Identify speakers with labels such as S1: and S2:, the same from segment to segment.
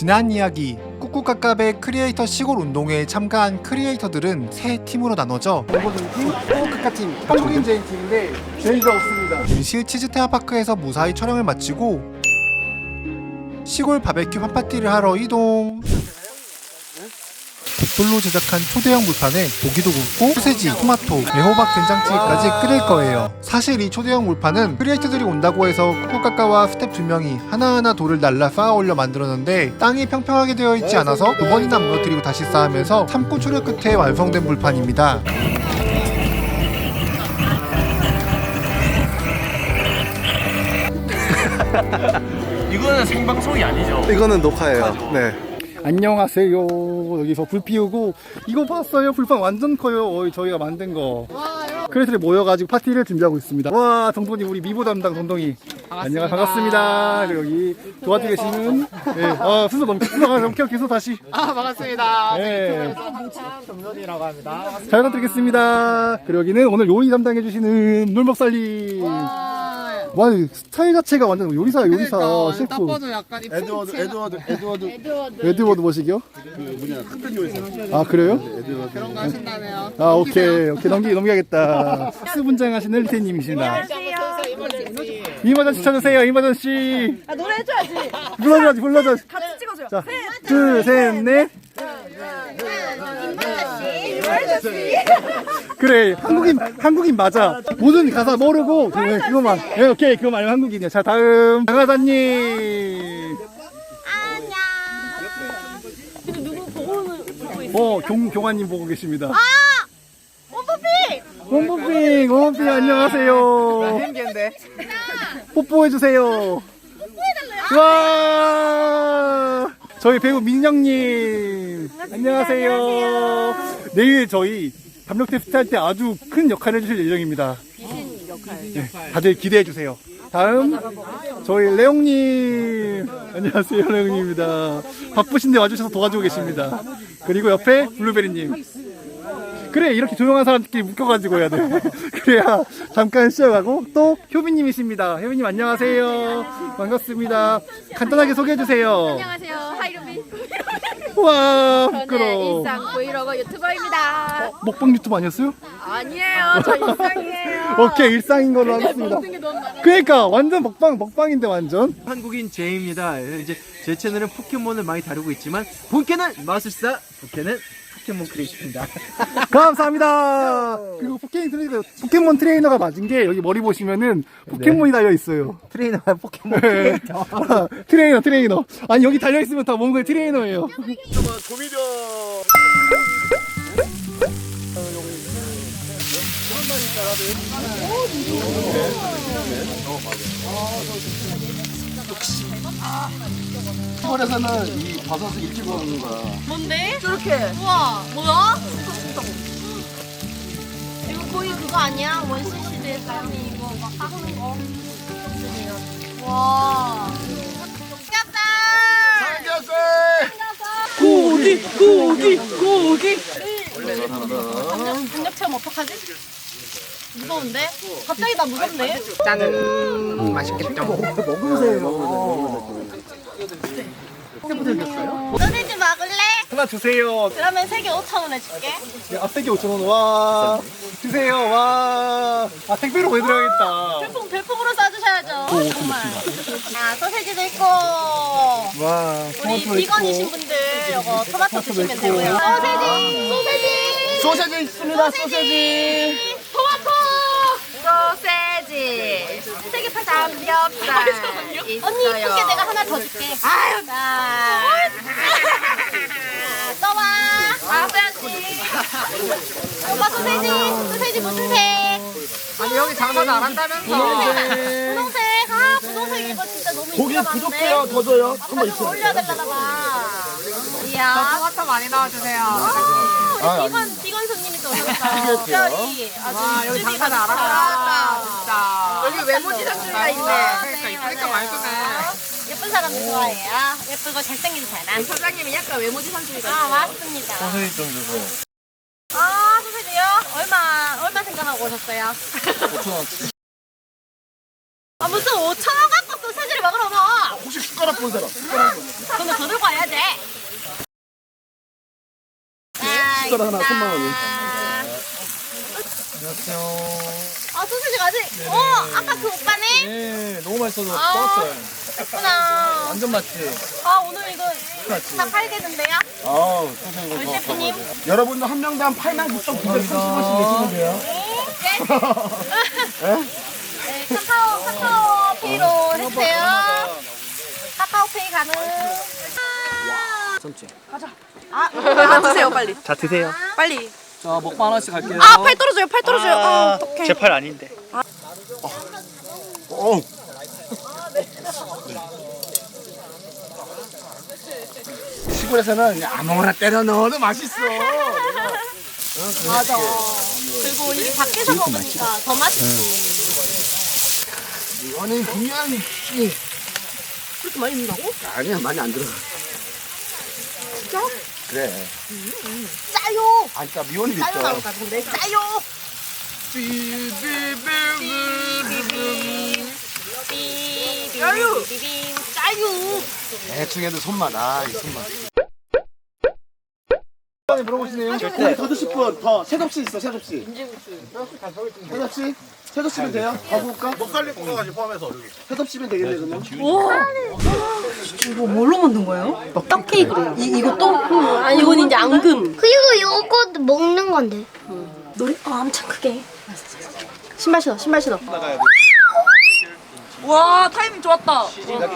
S1: 지난 이야기 꾹꾹까깝의 크리에이터 시골 운동회에 참가한 크리에이터들은 세 팀으로 나눠져
S2: 일본 팀, 한국인 제인 팀인데 제이가 없습니다.
S1: 일실 치즈 테마파크에서 무사히 촬영을 마치고 시골 바베큐 팜파티를 하러 이동. 벽돌로 제작한 초대형 물판에 고기도 굽고 소세지, 토마토, 애호박 된장찌개까지 끓일 거예요. 사실 이 초대형 물판은 크리에이터들이 온다고 해서 쿠쿠카카와 스텝 두 명이 하나하나 돌을 날라 쌓아 올려 만들었는데 땅이 평평하게 되어 있지 않아서 두 번이나 무너뜨리고 다시 쌓으면서 참고 초력 끝에 완성된 물판입니다.
S3: 이거는 생방송이 아니죠?
S2: 이거는 녹화예요. 네. 안녕하세요. 여기서 불 피우고 이거 봤어요? 불판 완전 커요. 어이, 저희가 만든 거. 크리에이터들이 모여가지고 파티를 준비하고 있습니다. 와, 동동이 우리 미보 담당 동동이. 안녕 반갑습니다. 그리고 여기 도와주고 계시는 네. 아, 순서 넘겨 순서가 넘겨 계속 다시.
S4: 아 반갑습니다.
S2: 네.
S4: 한창 정전이라고 합니다.
S2: 잘 부탁드리겠습니다. 그리고 여기는 오늘 요리 담당해 주시는 놀먹살리. 와, 이 스타일 자체가 완전 요리사 요리사
S4: 그러니까
S2: 셰프.
S4: 딱 봐도 약간 이
S5: 에드워드 에드워드 에드워드
S2: 에드워드 뭐시기요?
S5: 그 뭐냐 흑백 요리사
S2: 아 그래요?
S5: 에드워드
S4: 그런 거 하신다네요.
S2: 아 오케이 오케이 넘기 넘겨야겠다. 스 분장 하시는 리테님이십니다.
S4: 이멀전시.
S2: 이마전 씨 찾으세요 이마전 씨.
S6: 아, 노래 해줘야지.
S2: 불러줘야지 불러줘.
S6: 같이 찍어줘요.
S2: 자, 둘, 셋, 넷. 그래 한국인 한국인 맞아. 모든 가사 모르고 네, 그거만. 네, 오케이 그거만 알면 한국인이야. 자 다음 강하다님.
S6: 근데 누구 보고 보고 있어?
S2: 어 경, 경아님 보고 계십니다.
S6: 원퍼피!
S2: 홈쇼핑 홈쇼핑 안녕하세요.
S4: 생긴데.
S2: 뽀뽀해 주세요. 와! 저희 배우 민영님. 안녕하세요. 내일 저희 담력 테스트 할 때 아주 큰 역할을 해주실 예정입니다. 네, 다들 기대해 주세요. 다음, 저희 레옹님. 안녕하세요, 레옹님입니다. 바쁘신데 와주셔서 도와주고 계십니다. 그리고 옆에 블루베리님. 그래 이렇게 조용한 사람들끼리 묶여가지고 해야 돼 그래야 잠깐 쉬어가고 또 효빈님이십니다 효빈님 안녕하세요 반갑습니다 간단하게 소개해 주세요
S6: 안녕하세요. 하이루비.
S2: 와
S6: 저는
S2: 부끄러워
S6: 일상 브이로그 유튜버입니다.
S2: 먹방 유튜브 아니었어요?
S6: 아니에요. 저 일상이에요.
S2: 오케이 일상인 걸로 하겠습니다
S6: 모든 게 너무 많아요.
S2: 그러니까 완전 먹방 먹방인데 완전
S3: 한국인 제이입니다. 이제 제 채널은 포켓몬을 많이 다루고 있지만 본캐는 마술사, 본캐는 포켓몬 크리에이터입니다.
S2: 감사합니다. 그리고 포켓몬 트레이너 포켓몬 트레이너가 맞은 게 여기 머리 보시면은 포켓몬이 달려 있어요.
S3: 트레이너와 포켓몬
S2: 네. 아, 트레이너 트레이너. 아니 여기 달려 있으면 다 뭔가 트레이너예요.
S5: 고미 려 시골에서는 이 버섯을 일찍 먹는 거야
S6: 뭔데? 저렇게. 우와. 뭐야? 이거 거의 그거 아니야? 원신 시대 사람이 이거 막 하는 거. 와. 귀엽다.
S2: 고기 고기 고기
S6: 반격 체험 어떡하지? 무서운데? 갑자기 나 무섭네.
S4: 짠. 맛있겠죠?
S6: 소세지 먹을래?
S2: 하나 주세요
S6: 그러면 세개 5천 원에 줄게.
S2: 네, 앞세기 5천 원 와 주세요 와 아 택배로 보내드려야겠다
S6: 별풍 별풍으로 쏴주셔야죠. 정말. 아 소세지도 있고.
S2: 와
S6: 우리
S2: 토마토
S6: 비건이신
S2: 있고
S6: 분들 이거 토마토 드시면
S2: 있고.
S6: 되고요. 소세지. 소세지.
S5: 소세지 있습니다 소세지.
S6: 소세지. 세계파 삼겹살. 언니 이쁘게 내가 하나 더 줄게. 아유. 자. 또 와. 아, 빼야지. 오빠 소세지. 소세지 무슨 색?
S4: 아니 여기 장사 잘한다면서.
S6: 분홍색. 아, 분홍색 이거 진짜 너무
S5: 고기
S6: 인기가.
S5: 부족해요 더 줘요
S6: 아빠
S5: 한번
S6: 좀
S5: 있어
S6: 올려야 될라나 봐.
S4: 저
S6: 이야.
S4: 토마토 많이 넣어주세요.
S6: 우리 비건, 비건 손님이. 특별히 아주
S4: 와 여기
S6: 입주비가
S4: 장사
S6: 좋다.
S4: 잘한다. 진짜. 여기 외모지 상주가 있네. 그러니까
S6: 네,
S4: 이쁘니까 주네.
S6: 예쁜 사람들 좋아해요. 예쁘고 잘생긴 사람.
S4: 사장님이 약간 외모지 상주가
S6: 아, 맞습니다.
S5: 소세지 좀 주세요
S6: 아, 소세지요? 얼마, 얼마 생각하고 오셨어요?
S5: 5천원
S6: 아, 무슨 5천원 갖고 소세지를 먹으러 가?
S5: 혹시 숟가락 본 사람.
S6: 근데 더 들고 와야 돼.
S5: 숟가락 하나 3만 원 이.
S6: 아 소세지가 아직. 어 아까 그 오빠네.
S3: 네, 너무 맛있어서
S6: 아.
S3: 떠왔어요.
S6: 예쁘나.
S3: 완전 맛지.
S6: 아 오늘 이거 다 팔겠는데요?
S5: 아우,
S6: 우리 셰프님.
S5: 여러분도 한 명당 8만 9,930원씩 내시면 돼요.
S6: 네, 카카오 카카오 페이로 해주세요. 카카오 페이 가능.
S4: 아 드세요 빨리.
S3: 자, 드세요.
S4: 빨리.
S3: 자, 먹방 하나씩 갈게요.
S4: 아 팔 떨어져요 팔 떨어져요. 아, 어떡해.
S2: 제 팔 아닌데.
S5: 어우. 시골에서는 그냥 아무거나 때려 넣어도 맛있어.
S6: 맞아. 그리고 이게 밖에서 먹으니까 더 맛있지.
S5: 이거는 분명히 이-
S4: 그렇게 많이 넣는다고?
S5: 아니야 많이 안 들어가.
S6: 진짜?
S5: 그래.
S6: 짜요.
S5: 아, 진짜 미원이
S6: 짜요
S5: 있죠.
S6: 나올 것 같은데. 짜요. 짜요. 짜요.
S5: 대충 해도 손맛. 아, 이 손맛. 물어보시네요.
S3: 절대.
S5: 더 드실 분, 더. 세 접시 있어, 세 접시. 세 접시? 세 접시면 돼요? 더 볼까? 먹갈리 볶아가지고 포함해서. 세 접시면 되겠네, 그러면.
S4: 이거 뭘로 만든 거예요? 떡 케이크래요. 이 이거 떡. 아니 이건 이제 앙금.
S6: 그리고 요거 먹는 건데.
S4: 노래 아 엄청 크게. 신발 신어 신발 신어.
S7: 와 타이밍 좋았다.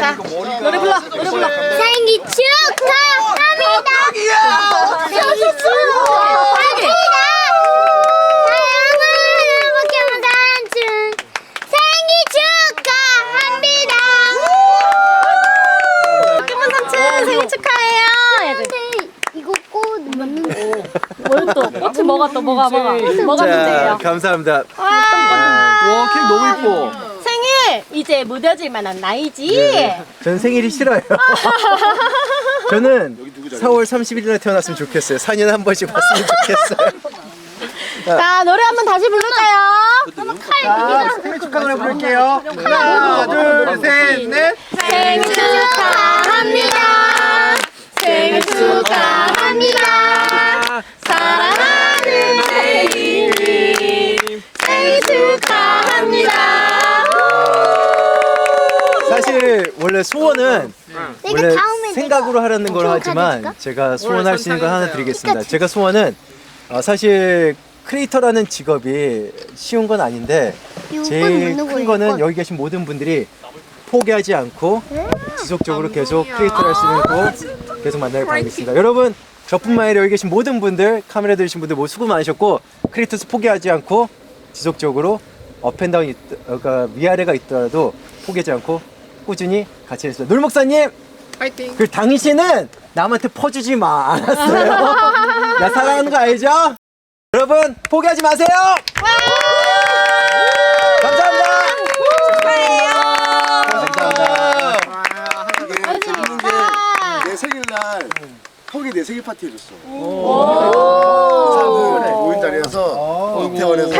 S6: 자, 노래 불러. 노래 불러. 생일 축하합니다. 생일 축하합니다. 사랑하는 포켓몬 단춘 생일 축하합니다. 포켓몬 삼촌 생일 축하해요. 이거 꽃 맞는
S7: 뭘 또 꽃이 뭐가 또 뭐가 뭐가 뭐가
S3: 자,
S7: 문제예요?
S3: 감사합니다. 와, 케이크 너무 이뻐.
S7: 생일 이제 무뎌질 만한 나이지.
S3: 전 생일이 싫어요. 저는 4월 31일 날 태어났으면 좋겠어요. 4년에 한 번씩 왔으면 좋겠어요.
S7: 자 노래 한번 다시 부를까요?
S3: 자, 생일 축하 노래 부를게요. 하나, 둘, 셋, 넷.
S6: 생일 축하합니다. 생일 축하합니다.
S3: 원래 소원은 원래
S6: 다음에
S3: 생각으로 하라는
S6: 걸좀
S3: 하지만? 제가 소원할 수 있는 걸 하나 드리겠습니다. 제가 소원은 어, 사실 크리에이터라는 직업이 쉬운 건 아닌데 제일 큰 거는 여기 계신 모든 분들이 포기하지 않고 지속적으로 계속 크리에이터를 할 수 있는 거 계속 만나길 바라겠습니다. 여러분 저뿐만 아니라 여기 계신 모든 분들 카메라 들으신 분들 모두 수고 많으셨고 크리에이터스 포기하지 않고 지속적으로 업앤다운이 있, 어, 그러니까 위아래가 있더라도 포기하지 않고 꾸준히 같이 했습니다. 놀 목사님
S4: 파이팅.
S3: 그 당신은 남한테 퍼주지 마 알았어요? 나 사랑하는 거 알죠? 여러분 포기하지 마세요. 감사합니다.
S5: 이게 재밌는 게내 생일날 형이 내 생일 파티 해줬어. 사람들 모인 자리에서 이태원에서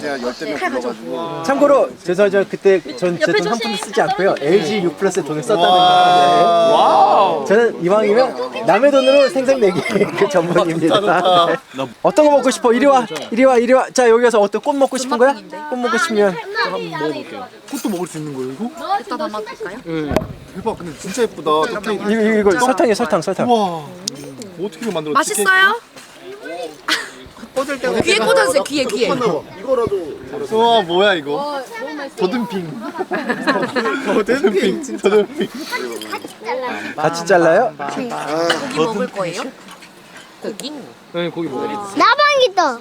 S5: 제가 열대 명 불러가지고
S3: 참고로 죄송하지만 그때 전제돈한 푼도 쓰지 않고요 LG U 플러스에 돈을 썼다는 거. 저는 이왕이면 남의 돈으로 생색 내기 그 전문입니다. 네. 어떤 거 먹고 싶어? 이리 와, 이리 와, 이리 와. 자 여기 와서 어떤 꽃 먹고 싶은 거야? 꽃 먹고 싶으면
S5: 꽃도 먹을 수 있는 거예요, 이거?
S4: 이따 담아드릴까요?
S5: 대박, 근데 진짜 예쁘다.
S3: 이거 이거 설탕이야 설탕 설탕.
S5: 와, 어떻게 만들었지?
S4: 맛있어요? 귀에 꽂아주세요 귀에 귀에.
S5: 이거라도.
S2: 와 뭐야 이거? 더듬핑. 더듬핑. 더듬핑.
S3: 같이 잘라요?
S4: 고기 먹을 거예요? 고기?
S3: 네 고기 먹어요.
S6: 나방이다.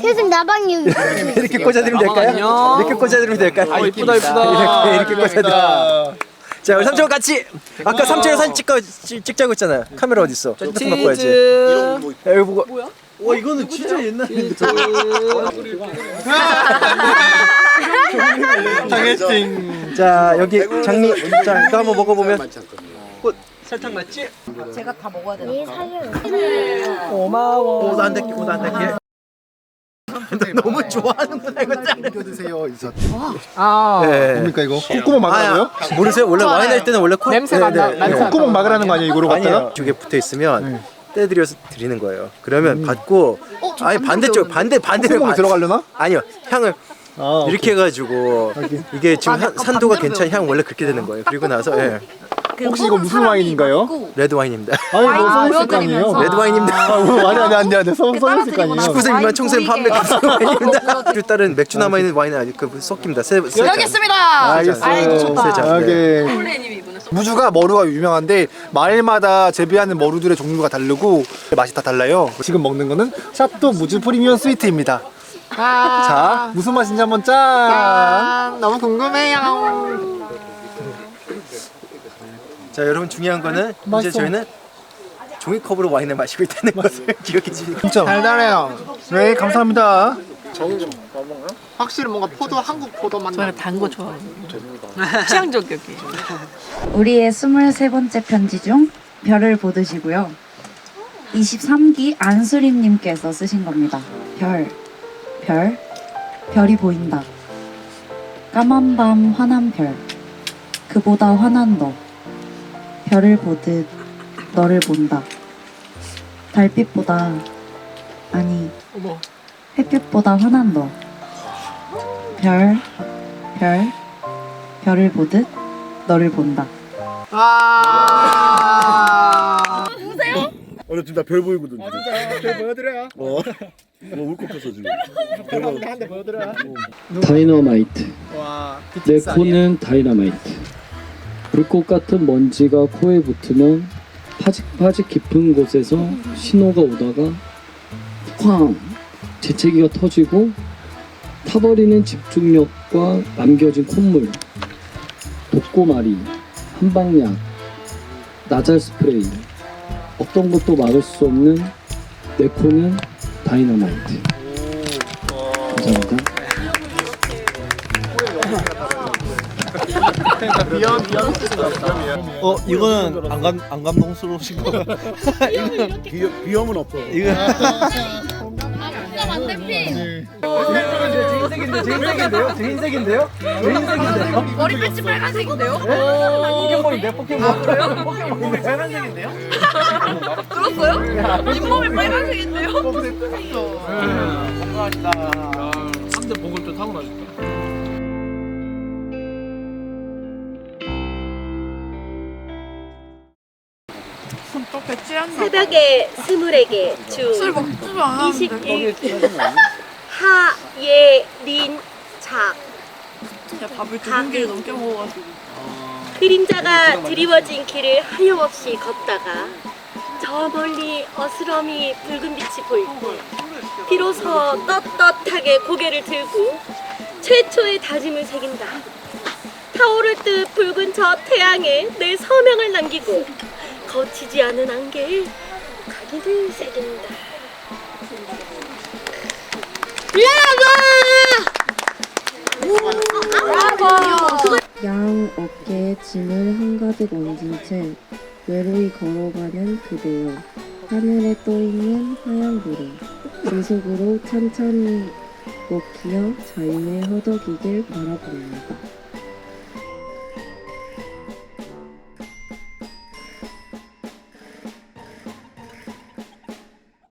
S6: 계속 나방이 여기.
S3: 이렇게 꽂아드리면 될까요? 이렇게 꽂아드리면 될까요? 아 이쁘다 이쁘다. 이렇게 이렇게 꽂아드려. 자 우리 삼촌 같이 아까 삼촌이랑 사진 찍고 찍- 찍자고 했잖아요. 카메라 어디 있어? 핸드폰 갖고 와야지.
S5: 뭐
S3: 야, 이거 보고. 와 이거는 진짜 옛날인데.
S2: 당했팅.
S3: 자 여기 장미 자 이거 한번 먹어보면. 꽃 설탕 맞지?
S4: 제가 다 먹어야 되나?
S6: 얘 살려.
S3: 고마워. 오도 안 닦게 오도 안 닦게. 너무 좋아하는구나 이거 짱.
S2: 드세요. 있었.
S8: 아
S3: 네.
S2: 뭡니까 이거? 콧구멍 막으라고요?
S3: 아, 모르세요? 원래 와인 할 때는 원래 코
S7: 냄새가 나-
S3: 네, 네, 네.
S2: 콧구멍 막으라는 거 아니에요? 이거로 갖다가?
S3: 아니에요. 붙어 있으면 떼드려서 드리는 거예요. 그러면 받고 아니 반대쪽 반대 반대로
S2: 콧구멍에 들어가려나?
S3: 아니요 향을
S2: 아,
S3: 이렇게 해가지고 이게 지금 한- 산도가 괜찮은 향 원래 그렇게 되는 거예요. 그리고 나서 예,
S2: 혹시 이거 무슨 와인인가요?
S3: 레드 와인입니다.
S2: 아니 뭐거 아니에요?
S3: 레드 와인입니다.
S2: 아, 뭐, 아니 아니 아니 아니 써, 써있을 거 아니에요?
S3: 19세 미만 총선 판매 가능 와인입니다. 그리고 다른 맥주 남아 있는 와인은 아직 그 섞입니다. 세, 세
S7: 여기
S3: 잔.
S7: 있습니다.
S2: 알겠어요.
S7: 아이, 좋다.
S3: 세 잔. 네.
S2: 여기 무주가 머루가 유명한데 마을마다 재배하는 머루들의 종류가 다르고 맛이 다 달라요. 지금 먹는 거는 샤또 무주 프리미엄 스위트입니다. 자, 무슨 맛인지 한번 짠.
S7: 아, 너무 궁금해요.
S3: 자 여러분 중요한 거는 이제
S2: 맛있어.
S3: 저희는 종이컵으로 와인을 마시고 있다는 것을 기억해 주시고
S2: 진짜 달달해요. 네, 감사합니다.
S7: 확실히 뭔가 포도 한국 포도 맛.
S9: 저는 단거 좋아하거든요. 취향 저격이에요.
S10: 우리의 23번째 편지 중 별을 보드시고요. 23기 안수림님께서 쓰신 겁니다. 별, 별, 별이 보인다. 까만 밤 환한 별, 그보다 환한 너. 별을 보듯 너를 본다. 달빛보다, 아니, 햇빛보다 환한 너. 별, 별, 별을 보듯 너를 본다.
S5: 오늘 지금 나별 보이거든. 아 진짜? 별 보여드려요. 어. 뭐 울컥 폈어 지금.
S2: 한대 보여드려.
S11: 다이너마이트
S2: 와,
S11: 내
S2: BTS 아니에요?
S11: 코는 다이너마이트 불꽃 같은 먼지가 코에 붙으면 파직파직 깊은 곳에서 신호가 오다가 쾅 재채기가 터지고 타버리는 집중력과 남겨진 콧물 독고마리 한방약 나잘 스프레이 어떤 것도 막을 수 없는 내 코는 다이너마이트 감사합니다
S5: 어 이거는 안, 감, 안 감동스러우신 거. 이거는 비, 비염은 없어. 이거
S3: 제 흰색인데요? 제 흰색인데요? 제 흰색인데요?
S4: 머리끝이 빨간색인데요?
S3: 포켓몬인데 포켓몬. 포켓몬인데
S4: 빨간색인데요? 들었어요? 잇몸이 빨간색인데요?
S12: 새벽에 스물에게
S4: 주술 먹지도 않았는데.
S12: 21 하 예 린작.
S4: 야 밥을 두 공기를 넘게 먹어가지고.
S12: 그림자가 드리워진 길을 하염없이 걷다가 저 멀리 어스러미 붉은 빛이 보일 때 비로소 떳떳하게 고개를 들고 최초의 다짐을 새긴다. 타오를 듯 붉은 저 태양에 내 서명을 남기고 거치지 않은 안개에 각인을 새긴다.
S10: 양 어깨에 짐을 한가득 얹은 채 외로이 걸어가는 그대여 하늘에 떠있는 하얀 구름 그 속으로 천천히 먹히어 자유에 허덕이길 바라봅니다.